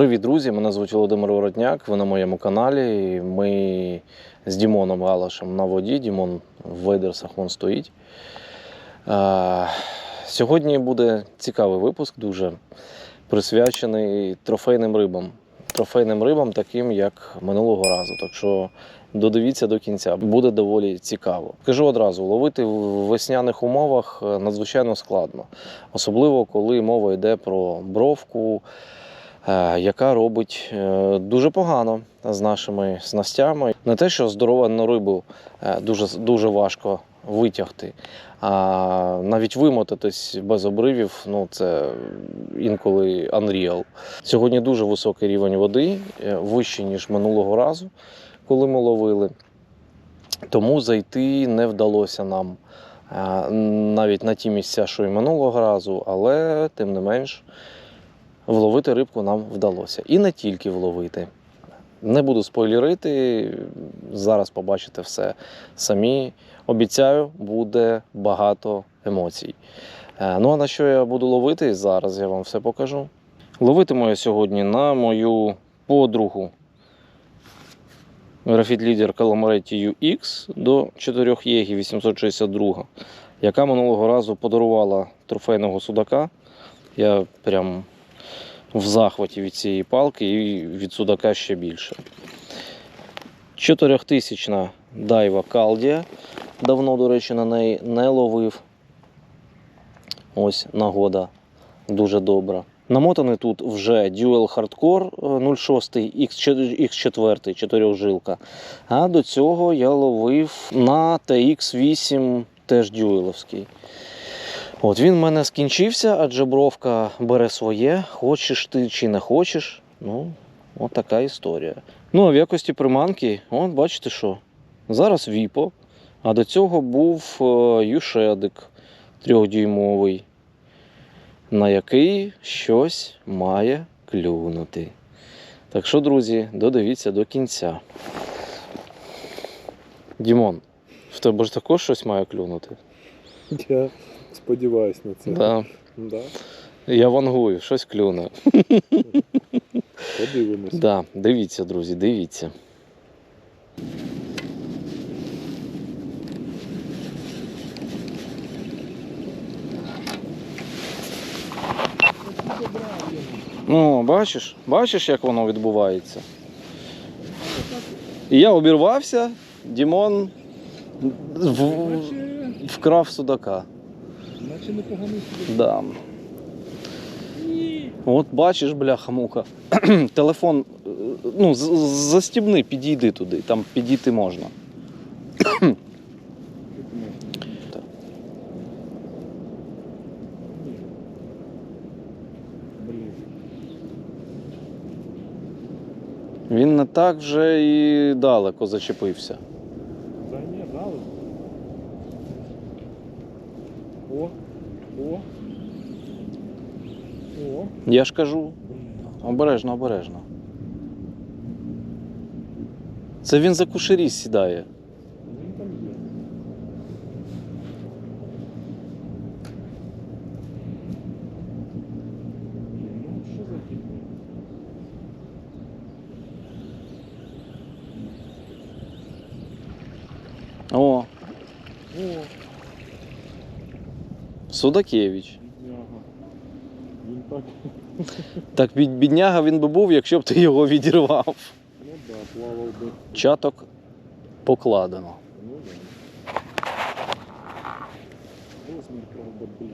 Привіт, друзі! Мене звуть Володимир Воротняк. Ви на моєму каналі. Ми з Дімоном Галашем на воді. Дімон в вейдерсах вон стоїть. Сьогодні буде цікавий випуск, дуже присвячений трофейним рибам. Трофейним рибам, таким як минулого разу. Так що додивіться до кінця, буде доволі цікаво. Кажу одразу: ловити в весняних умовах е, надзвичайно складно, особливо коли мова йде про бровку, яка робить е, дуже погано з нашими снастями. Не те, що здоровенну рибу е, дуже, дуже важко витягти, а навіть вимотатись без обривів ну це інколи unreal. Сьогодні дуже високий рівень води, е, вищий, ніж минулого разу, коли ми ловили. Тому зайти не вдалося нам е, навіть на ті місця, що і минулого разу, але тим не менш вловити рибку нам вдалося. І не тільки вловити. Не буду спойлерити, зараз побачите все самі. Обіцяю, буде багато емоцій. Е, Ну а на що я буду ловити? Зараз я вам все покажу. Ловитиму я сьогодні на мою подругу графіт лідер Calamari UX до 4 єгі 862, яка минулого разу подарувала трофейного судака. Я прям в захваті від цієї палки і від судака ще більше. 4000 дайва Калдія. Давно, до речі, на неї не ловив. Ось нагода дуже добра. Намотаний тут вже Dual Hardcore 06 X4 чотирьохжилка. А до цього я ловив на TX8 теж дюеловський. От він в мене скінчився, адже бровка бере своє. Хочеш ти чи не хочеш. Ну, от така історія. Ну, а в якості приманки, от бачите що. Зараз Віпо, а до цього був е, Юшедик трьохдюймовий, на який щось має клюнути. Так що, друзі, додивіться до кінця. Дімон, в тебе ж також щось має клюнути? Я сподіваюсь на це. Да. Да. Я вангую, щось клюне. Подивимось. Да, дивіться, друзі, дивіться. Ну, бачиш, бачиш, як воно відбувається. І я обірвався, Дімон в- вкрав судака. Наче непоганий собі. Да. От бачиш, бляха-муха. Телефон, е, ну, застібни, підійди туди, там підійти можна. Він не так вже і далеко зачепився. Та ні, дали. О, о. О. Я ж кажу, обережно, обережно. Це він за кушері сідає. Він там є. Блін, ну що за фігня? О, О, Судакевич. Він так, Так бід- бідняга він би був, якщо б ти його відірвав. ну да, плавав би. Чаток покладено. Ну да. Розмір, правда, блін.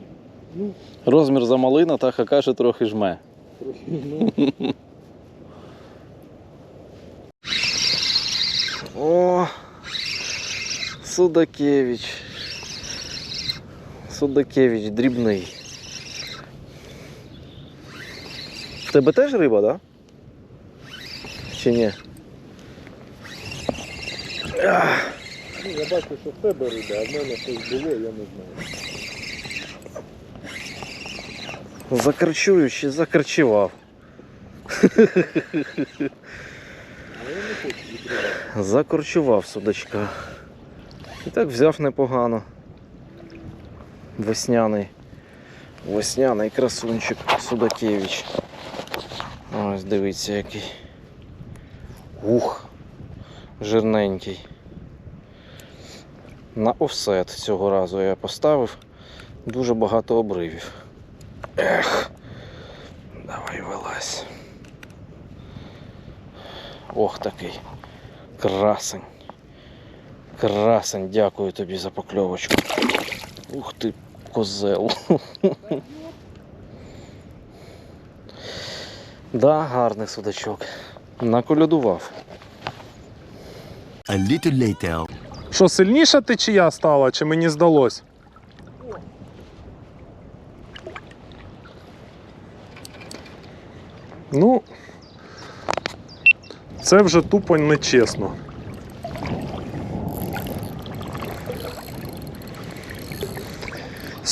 Ну, Розмір замалий, Натаха каже, трохи жме. трохи, ну. О, Судакевич. Судакевич, дрібний. В тебе теж риба, так? Да? Чи ні? Ах, Ну, я бачу, що в тебе риба, а в мене щось було, я не знаю. Закарчую, ще закарчував. А я не хочу відкривати. Закорчував судачка. І так взяв непогано. Весняний. Весняний красунчик Судакевич. Ось дивіться який. Ух, жирненький. На офсет цього разу я поставив дуже багато обривів. Ех. Давай вилазь. Ох такий. Красень. Красень, дякую тобі за покльовочку. Ух ти, козел. Да, гарний судачок. Наколядував. A little later. Що, сильніша течія стала, чи мені здалось? Ну, це вже тупо нечесно.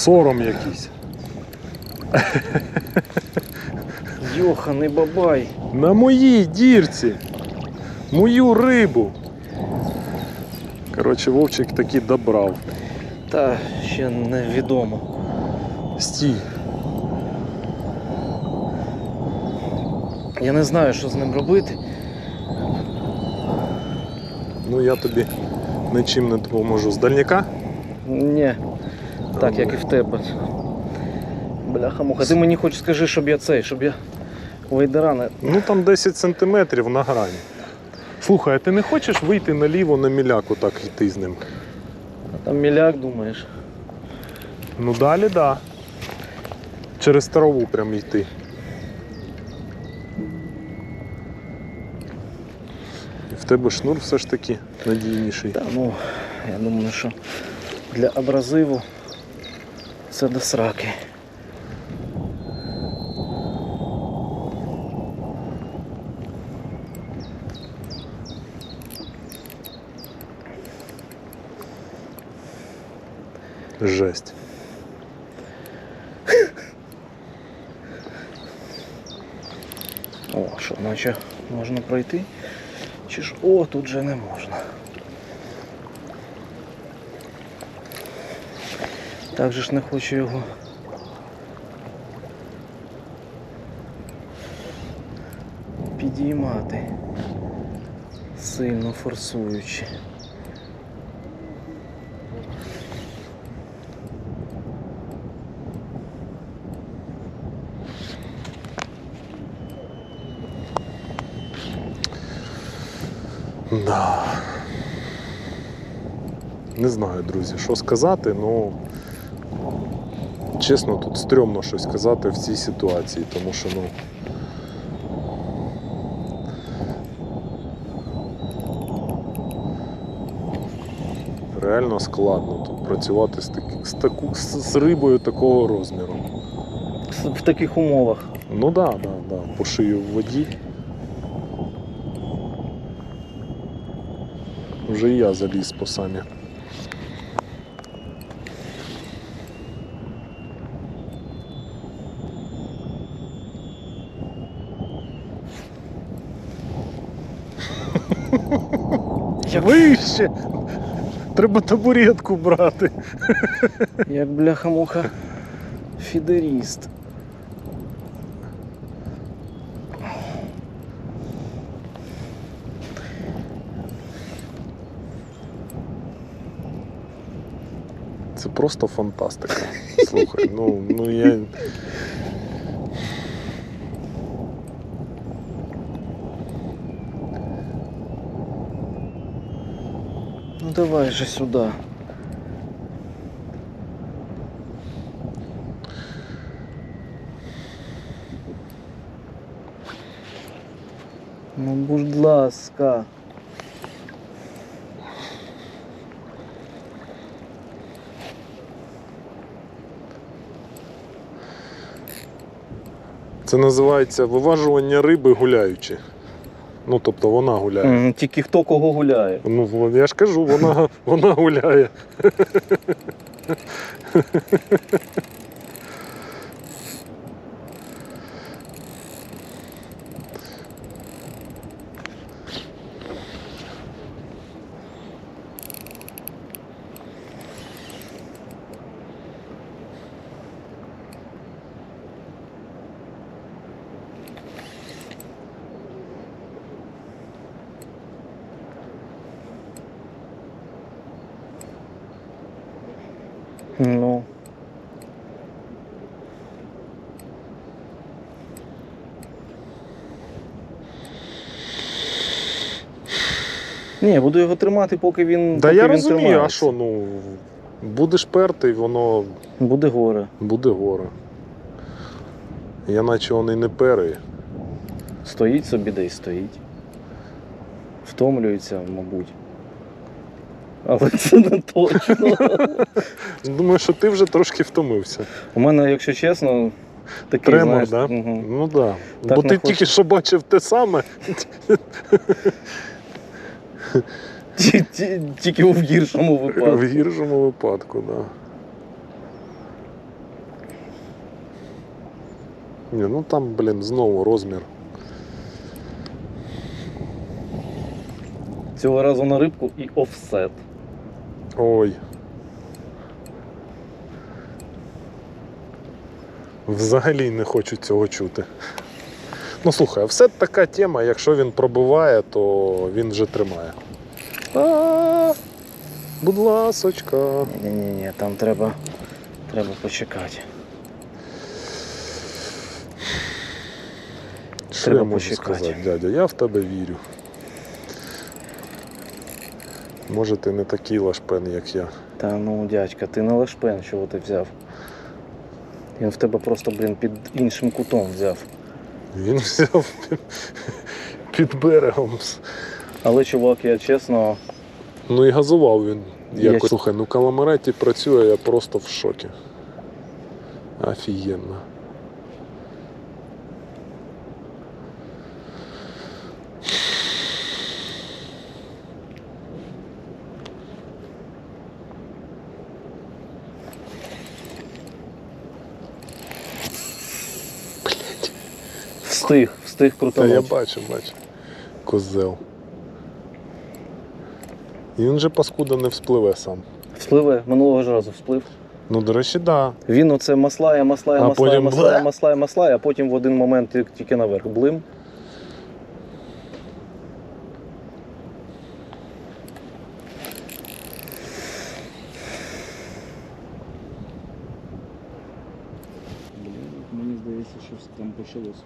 Сором якийсь. Йоханий бабай. На моїй дірці. Мою рибу. Коротше, Вовчик таки добрав. Та ще невідомо. Стій. Я не знаю, що з ним робити. Ну я тобі нічим не допоможу. З дальняка? Ні. Так, як і в тебе. Бляха муха. Ти мені хоч скажи, щоб я цей, щоб я вейдера не. Ну там 10 сантиметрів на грані. Слухай, а ти не хочеш вийти наліво на міляку так йти з ним? А там міляк, думаєш. Ну далі да. Через траву прям йти. І в тебе шнур все ж таки надійніший. Та ну, я думаю, що для абразиву це до сраки. Жесть. О, що, наче можна пройти? Чи ж о, тут же не можна. Так же ж не хочу його. Підіймати. Сильно форсуючи. Да. Не знаю, друзі, що сказати, ну чесно, тут стрьомно щось казати в цій ситуації, тому що ну. Реально складно тут працювати з, таки, з, таку, з, з рибою такого розміру. В таких умовах. Ну да, да, да, по шию в воді. Вже і я заліз по самі. Вище! Треба табуретку брати. як бляха-муха фідеріст. Це просто фантастика. Слухай, ну, ну я. Давай же сюда. Ну, будь ласка. Це називається виважування риби гуляючи. Ну, тобто вона гуляє. М, Тільки хто кого гуляє. Ну, я ж кажу, вона, вона гуляє. Ні, я буду його тримати, поки він. Да поки я він розумію, а що, ну, будеш перти, воно Буде горе. буде горе. Я наче вони не пери. Стоїть собі, де й стоїть. Втомлюється, мабуть. Але це не точно. Думаю, що ти вже трошки втомився. У мене, якщо чесно, такий, Тремор, знаєш, да? мгм. Ну так. Да. Так Бо ти хочу. тільки що бачив те саме. Ті- ті- Тільки в гіршому випадку. В гіршому випадку, так. Да. Ні, ну там, блін, знову розмір. Цього разу на рибку і офсет. Ой. Взагалі не хочу цього чути. Ну слухай, все така тема, якщо він пробиває, то він вже тримає. А, Будь ласочка. Ні-ні-ні, там треба, треба почекати. Що Треба я можу почекати. сказати, дядя? Я в тебе вірю. Може, ти не такий лашпен, як я. Та ну, дядька, ти не лешпен, чого ти взяв. Він в тебе просто, блін, під іншим кутом взяв. Він взяв під, під берегом. Але, чувак, я чесно, Ну і газував він. Я Якось. щ- Слухай, ну Каламареті працює, я просто в шокі. Офігенно. Встиг, встиг Та я бачу, бачу. Козел. І він же паскуда не вспливе сам. Вспливе, минулого ж разу всплив. Ну, до речі, так. Да. Він оце маслає, маслає, А маслає, потім маслає, бле. маслає, маслає, а потім в один момент тільки- тільки наверх. Блим. Мені здається, що там почалося.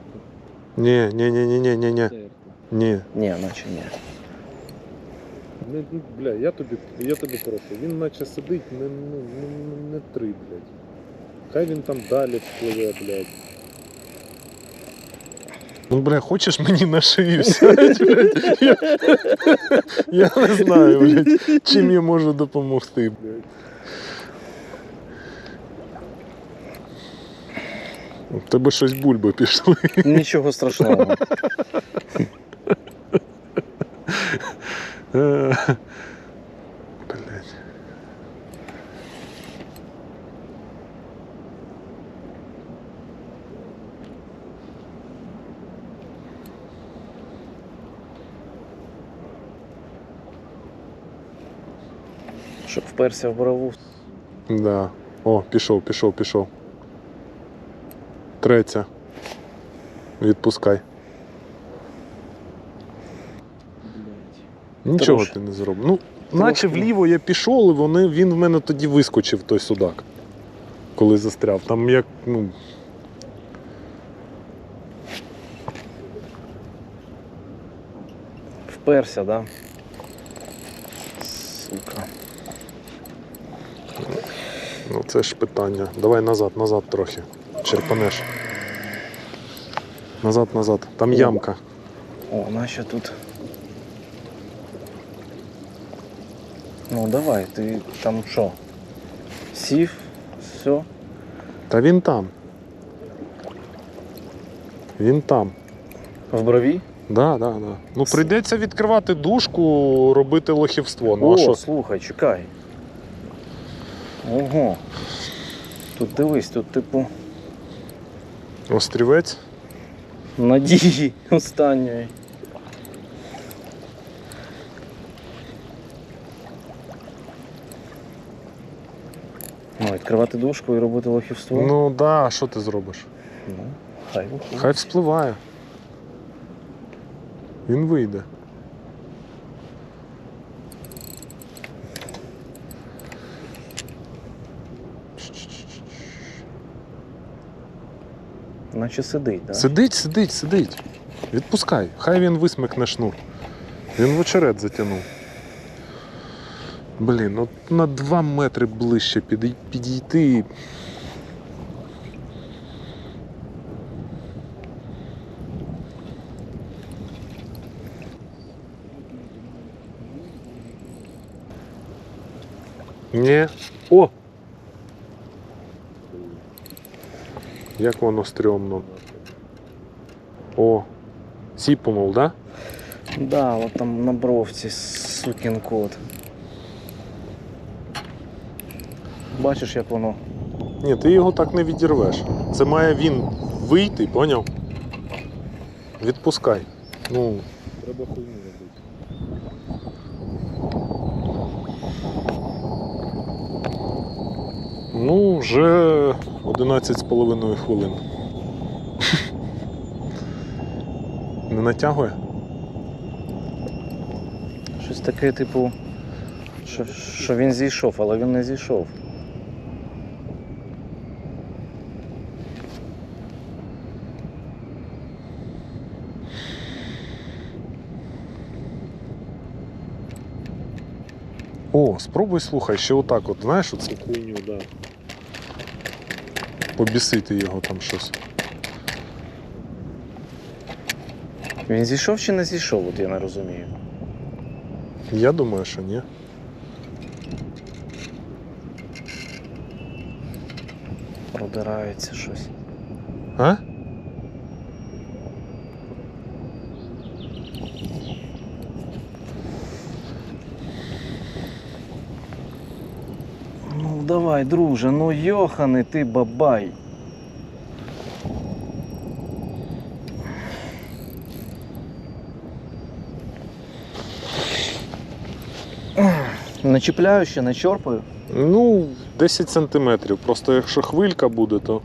Ні, ні, ні, ні, ні, ні, ні. Ні. Ні, наче ні. Не, ну, бля, я тобі, я тебе прошу, він наче сидить, не, ну, не, не три, блядь. Хай він там далі впливе, блядь. Ну, бля, хочеш мені на шию сядь, блядь? Я, я не знаю, блядь, чим я можу допомогти, блядь. Тебе щось бульби пішли. Нічого страшного. Щоб вперся в борову. Да. О, пішов, пішов, пішов. Третя. Відпускай. Нічого Трошки. ти не зробив. Ну, наче Трошки. вліво я пішов, і вони, він в мене тоді вискочив, той судак. Коли застряв. Там як, ну. Вперся, да? Сука. Ну це ж питання. Давай назад, назад трохи. Черпанеш. Назад, назад. Там О. ямка. О, наче тут. Ну давай, ти там що? Сів, все. Та він там. Він там. В брові? Да, да, да. Ну прийдеться відкривати дужку, робити лохівство. Ну О, а що? слухай, чекай. Ого. Тут дивись, тут типу Острівець? надії останньої. Ну, відкривати дужку і робити лохівство. Ну да, а що ти зробиш? Ну, хай виходить. Хай вспливає. Він вийде. Наче сидить, так? Сидить, сидить, сидить. Відпускай. Хай він висмикне шнур. Він в очерет затягнув. Блін, от на 2 метри ближче підій- підійти. Ні. О! Як воно стрьомно. О, сіпнув, да? Да, от там на бровці сукін кот. Бачиш, як воно. Ні, ти його так не відірвеш. Це має він вийти, поняв? Відпускай. Ну, Треба хуйню робити. Ну вже 11,5 хвилин. Не натягує? Щось таке, типу, що, що він зійшов, але він не зійшов. О, спробуй слухай, ще отак, от, знаєш, оце Хуйню, да. Побісити його там щось. Він зійшов чи не зійшов, от я не розумію. Я думаю, що ні. Продирається щось. А? Ну давай, друже, ну йоханий ти бабай. Не чіпляю ще, не чорпаю. Ну, 10 сантиметрів. Просто якщо хвилька буде, то.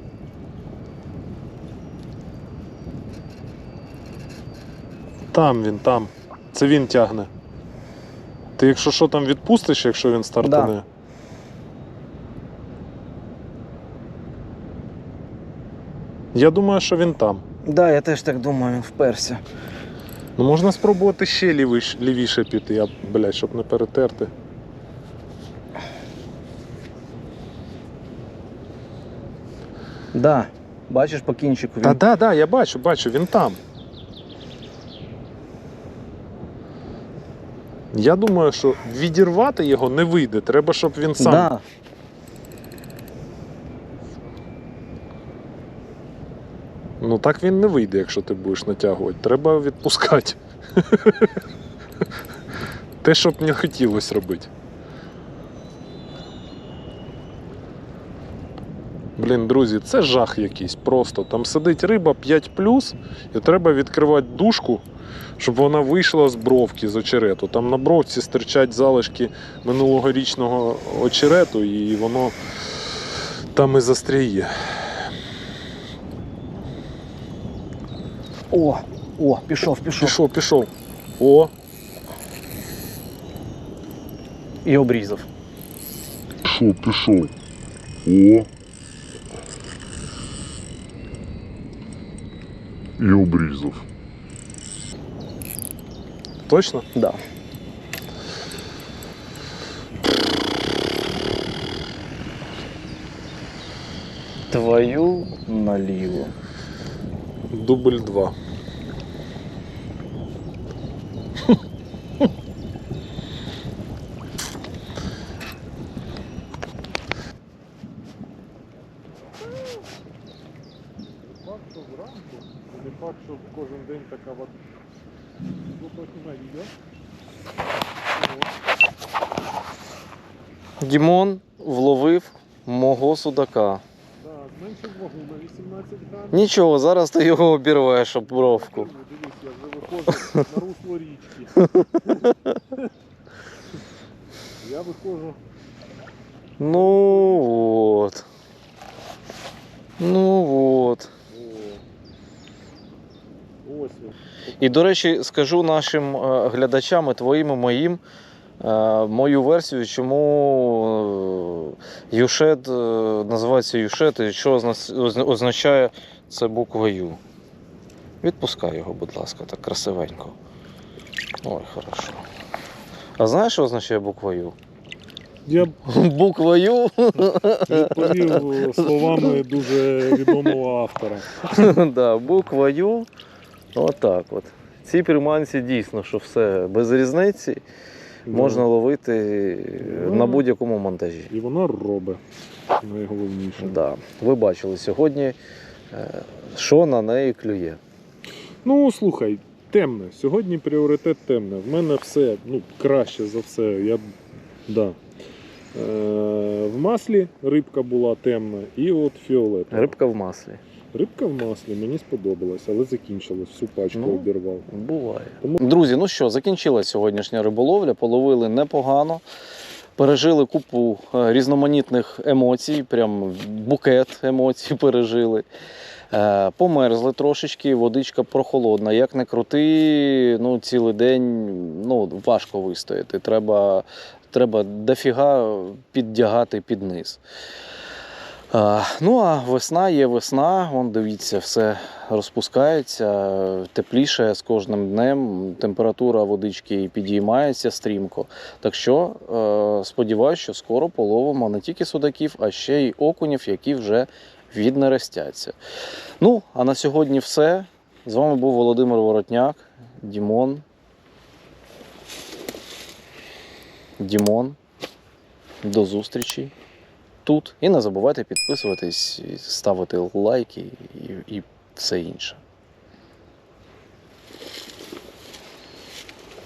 Там він, там. Це він тягне. Ти якщо що там відпустиш, якщо він стартане. Я думаю, що він там. Да, я теж так думаю, вперся. Ну можна спробувати ще лівіш, лівіше піти, я, блядь, щоб не перетерти. Да, бачиш по кінчику. Він... Та да, да, я бачу, бачу, він там. Я думаю, що відірвати його не вийде. Треба, щоб він сам. Да. Ну так він не вийде, якщо ти будеш натягувати. Треба відпускати. Те, щоб не хотілося робити. Блін, друзі, це жах якийсь просто. Там сидить риба 5 і треба відкривати дужку, щоб вона вийшла з бровки з очерету. Там на бровці стирчать залишки минулогорічного очерету, і воно там і застряє. О, о, пішов, пішов. Пішов, пішов. О, І обрізав. Пішов, пішов. О. І обрізав. точно? Да. Твою наліво. Дубль 2. Не факт, що кожен день така вода. Дімон вловив мого судака. Да, зменшив вагу на 18 грамів. Нічого, зараз ти його обірвеш об бровку. Дивись, я вже виходжу на русло річки. Я виходжу. Ну от. Ну от. О, ось. І, до речі, скажу нашим е, глядачам, і твоїм і моїм, е, мою версію, чому е, Юшет називається Юшет і що озна- озна- означає це буква Ю. Відпускай його, будь ласка, так красивенько. Ой, хорошо. А знаєш, що означає буква Ю? Я Буква Ю. відповів словами дуже відомого автора. да, буква Ю. Отак от. Ці приманці дійсно, що все без різниці можна ловити Ну. на будь-якому монтажі. І вона робить найголовніше. Да. Ви бачили сьогодні, е, що на неї клює. Ну, слухай, темне. Сьогодні пріоритет темне. В мене все ну, краще за все. Я, да. е, в маслі рибка була темна, і от фіолетова. Рибка в маслі. Рибка в маслі мені сподобалась, але закінчилась. Всю пачку Ну. обірвав. Буває. Тому- Друзі, ну що, закінчилась сьогоднішня риболовля, половили непогано. Пережили купу е, різноманітних емоцій, прям букет емоцій пережили. Е, Померзли трошечки, водичка прохолодна. Як не крути, ну, цілий день ну, важко вистояти. Треба, треба дофіга піддягати під низ. Е, Ну, а весна є весна, вон дивіться, все розпускається, тепліше з кожним днем, температура водички підіймається стрімко. Так що е, сподіваюся, що скоро половимо не тільки судаків, а ще й окунів, які вже віднерестяться. Ну, а на сьогодні все. З вами був Володимир Воротняк, Дімон. Дімон. До зустрічі тут. І не забувайте підписуватись, ставити лайки і, і все інше.